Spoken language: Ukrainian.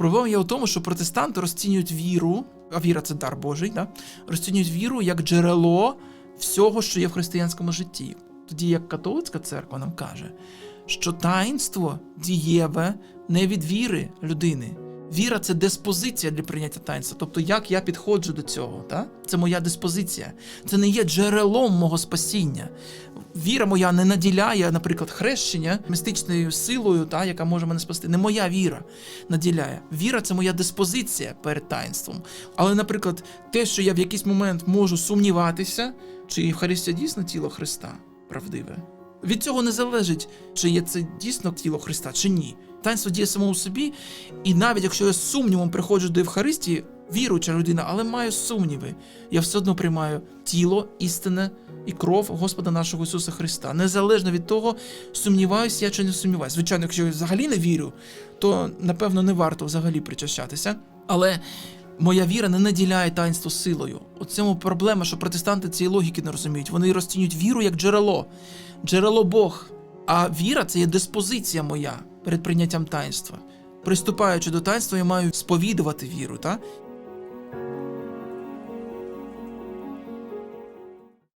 Проблема є у тому, що протестанти розцінюють віру, а віра це дар Божий, да? розцінюють віру як джерело всього, що є в християнському житті. Тоді як католицька церква нам каже, що таїнство дієве не від віри людини. Віра це диспозиція для прийняття таїнства. Тобто, як я підходжу до цього, та? це моя диспозиція. Це не є джерелом мого спасіння. Віра моя не наділяє, наприклад, хрещення містичною силою, та, яка може мене спасти. Не моя віра наділяє. Віра це моя диспозиція перед таїнством. Але, наприклад, те, що я в якийсь момент можу сумніватися, чи Євхаристія дійсно тіло Христа правдиве. Від цього не залежить, чи є це дійсно тіло Христа, чи ні. Таїнство діє само у собі, і навіть якщо я з сумнівом приходжу до Євхаристії, віруюча людина, але маю сумніви, я все одно приймаю тіло, істине і кров Господа нашого Ісуса Христа. Незалежно від того, сумніваюся я чи не сумніваюся. Звичайно, якщо я взагалі не вірю, то напевно не варто взагалі причащатися. Але моя віра не наділяє таїнство силою. У цьому проблема, що протестанти цієї логіки не розуміють. Вони розцінюють віру як джерело, джерело Бог. А віра це є диспозиція моя перед прийняттям таїнства. Приступаючи до таїнства, я маю сповідувати віру, та?